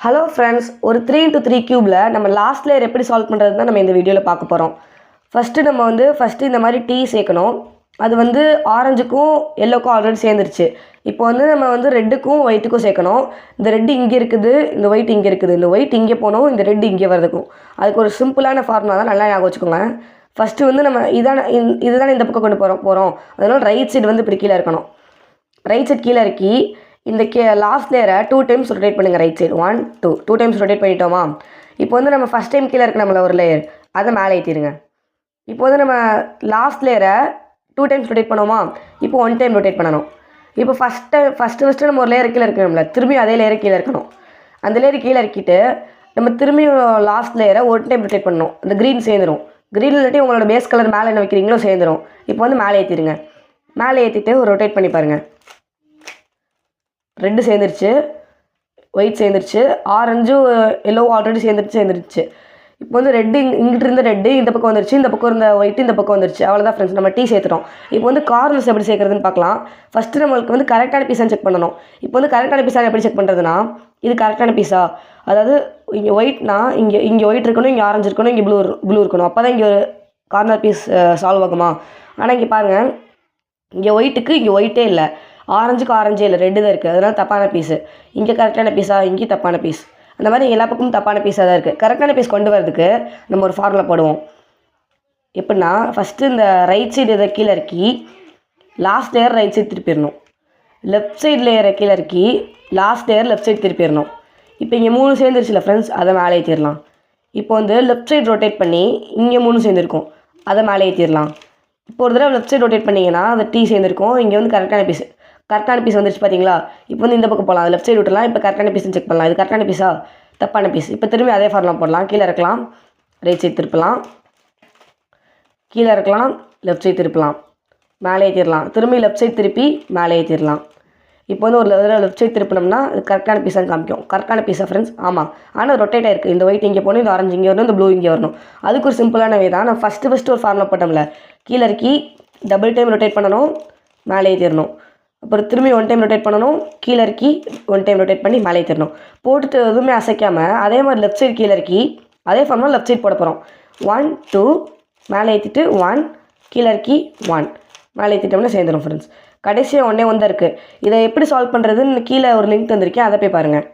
Hello friends ஒரு three into three கியூபில் நம்ம லாஸ்ட் லேயர் எப்படி சால்வ் பண்ணுறது தான் நம்ம இந்த வீடியோவில் பார்க்க போகிறோம் ஃபஸ்ட்டு நம்ம வந்து ஃபஸ்ட்டு இந்த மாதிரி டீ சேர்க்கணும். அது வந்து ஆரஞ்சுக்கும் எல்லோக்கும் ஆல்ரெடி சேர்ந்துருச்சு. இப்போ வந்து நம்ம வந்து ரெட்டுக்கும் ஒயிட்டுக்கும் சேர்க்கணும். இந்த ரெட்டு இங்கே இருக்குது இந்த ஒயிட் இங்கே இருக்குது. இந்த ஒயிட் இங்கே போனோம் இந்த ரெட்டு இங்கே வரதுக்கும் அதுக்கு ஒரு சிம்பிளான ஃபார்முலா தான் நல்லா ஞாபகம் வச்சுக்கோங்க. ஃபஸ்ட்டு வந்து நம்ம இதான இதுதான் இதுதானே இந்த பக்கம் கொண்டு போகிறோம் போகிறோம் அதனால் ரைட் சைடு வந்து இப்படி கீழே இருக்கணும் ரைட் சைடு கீழே இறக்கி இந்த கே லாஸ்ட் லேயரை டூ டைம்ஸ் ரொட்டேட் பண்ணுங்கள் right side one two two times rotate பண்ணிட்டோமா? இப்போ வந்து நம்ம ஃபஸ்ட் டைம் கீழே இருக்க நம்மள ஒரு லேயர் அதை மேலே ஏற்றிடுங்க இப்போ வந்து நம்ம லாஸ்ட் லேயரை டூ டைம்ஸ் ரொட்டேட் பண்ணுவோமா இப்போ ஒன் டைம் ரொட்டேட் பண்ணணும். இப்போ ஃபஸ்ட் டைம் ஃபஸ்ட்டு ஃபஸ்ட்டு நம்ம ஒரு லேயர் கீழே இருக்கணும்ல திரும்பி அதே லேயர் கீழே இருக்கணும். அந்த லேயர் கீழே இறக்கிட்டு நம்ம திரும்பியும் லாஸ்ட் லேயரை ஒன் டைம் ரொட்டேட் பண்ணணும். அந்த க்ரீன் சேர்ந்துடும் க்ரீன் இல்லாட்டி உங்களோட பேஸ் கலர் மேலே என்ன வைக்கிறீங்களோ சேர்ந்துடும் இப்போ வந்து மேலே ஏற்றிடுங்க மேலே ஏற்றிட்டு ஒரு ரொட்டேட் பண்ணி பாருங்கள் ரெண்டு சேர்ந்துருச்சு. ஒயிட் சேர்ந்துருச்சு. ஆரஞ்சும் எல்லோ ஆல்ரெடி சேர்ந்துருச்சு சேர்ந்துருச்சு. இப்போ வந்து ரெட்டு இங் இங்கிட்டு இருந்த ரெட்டு இந்த பக்கம் வந்துருச்சு இந்த பக்கம் இருந்த ஒயிட் இந்த பக்கம் வந்துருச்சு. அவ்வளோதான் ஃப்ரெண்ட்ஸ் நம்ம டீ சேர்த்துட்டோம். இப்போ வந்து கார்னர்ஸ் எப்படி சேர்க்குறதுன்னு பார்க்கலாம். ஃபஸ்ட்டு நம்மளுக்கு வந்து கரெக்டான பீஸான்னு செக் பண்ணணும். இப்போ வந்து கரெக்டான பீஸா எப்படி செக் பண்ணுறதுனா இது கரெக்டான பீஸா அதாவது இங்கே ஒயிட்னா இங்கே இங்கே ஒயிட் இருக்கணும் இங்கே ஆரஞ்சு இருக்கணும் இங்கே ப்ளூ ப்ளூ இருக்கணும். அப்போ தான் இங்கே ஒரு கார்னர் பீஸ் சால்வ் ஆகுமா? ஆனால் இங்கே பாருங்கள் இங்கே ஒயிட்டுக்கு இங்கே ஒயிட்டே இல்லை. ஆரஞ்சுக்கு ஆரஞ்சே இல்லை ரெட்டு தான் இருக்குது. அதனால தப்பான பீஸு இங்கே கரெக்டான பீஸா இங்கே தப்பான பீஸ் அந்த மாதிரி எல்லா பக்கமும் தப்பான பீஸாக தான் இருக்குது. கரெக்டான பீஸ் கொண்டு வரதுக்கு நம்ம ஒரு ஃபார்முலா போடுவோம். எப்படின்னா ஃபஸ்ட்டு இந்த ரைட் சைடு இதை கீழே இறக்கி லாஸ்ட் லேயர் ரைட் சைடு திருப்பிடணும் லெஃப்ட் சைடு லேயரை கீழே இறக்கி லாஸ்ட் லேயர் லெஃப்ட் சைடு திருப்பிடணும் இப்போ இங்கே மூணு சேர்ந்துருச்சுல ஃப்ரெண்ட்ஸ் அதை மேலே ஏற்றிடலாம் இப்போ வந்து லெஃப்ட் சைடு ரொட்டேட் பண்ணி இங்கே மூணு சேர்ந்துருக்கும். அதை மேலே ஏற்றிடலாம் இப்போ ஒரு தடவை லெஃப்ட் சைடு ரொட்டேட் பண்ணிங்கன்னா அந்த டீ சேர்ந்துருக்கும். இங்கே வந்து கரெக்டான பீஸ் கரெக்டான பீஸ் வந்துருச்சு பார்த்தீங்களா இப்போ வந்து இந்த பக்கம் போகலாம் லெஃப்ட் சைடு விட்டுலாம் இப்போ கரெக்டான பீஸ் செக் பண்ணலாம். இது கரெக்டான பீஸா தப்பான பீஸ் இப்போ திரும்பி அதே ஃபார்முலா போடலாம். கீழே இருக்கலாம். ரைட் சைடு திருப்பலாம். கீழே இருக்கலாம். லெஃப்ட் சைடு திருப்பலாம். மேலே ஏற்றிடலாம் திரும்பி லெஃப்ட் சைடு திருப்பி மேலே ஏற்றிடலாம் இப்போ வந்து ஒரு தடவை லெஃப்ட் சைடு திருப்பினோம்னா அது கரெக்டான பீஸாக காமிக்கும். கரெக்டான பீஸா ஃப்ரெண்ட்ஸ் ஆமாம் ஆனால் ரொட்டேட் ஆயிருக்கு. இந்த ஒயிட் இங்கே போகணும் இந்த ஆரஞ்சு இங்கே வரணும் இந்த ப்ளூ இங்கே வரணும். அதுக்கு ஒரு சிம்பிளான வே தான். நான் ஃபஸ்ட்டு ஃபஸ்ட்டு ஒரு ஃபார்மில் போட்டோம்ல. கீழே இறக்கி டபுள் டைம் ரொட்டேட் பண்ணணும். மேலே ஏற்றிடணும் அப்புறம் திரும்பி ஒன் டைம் ரொட்டேட் பண்ணணும் கீழே இறக்கி ஒன் டைம் ரொட்டேட் பண்ணி மேலே ஏற்றிடணும் போட்டுட்டு எதுவுமே அசைக்காமல் அதே மாதிரி லெஃப்ட் சைடு கீழே இறக்கி அதே ஃபார்மில் லெஃப்ட் சைட் போட போகிறோம் ஒன் டூ மேலே ஏற்றிட்டு ஒன் கீழே இறக்கி ஒன் மேலே ஏற்றிட்டோம்னா சேர்ந்துடும் ஃப்ரெண்ட்ஸ் கடைசியாக ஒன்றே ஒன்று இருக்குது இதை எப்படி சால்வ் பண்ணுறதுன்னு கீழே ஒரு லிங்க் தந்திருக்கேன் அதை போய் பாருங்கள்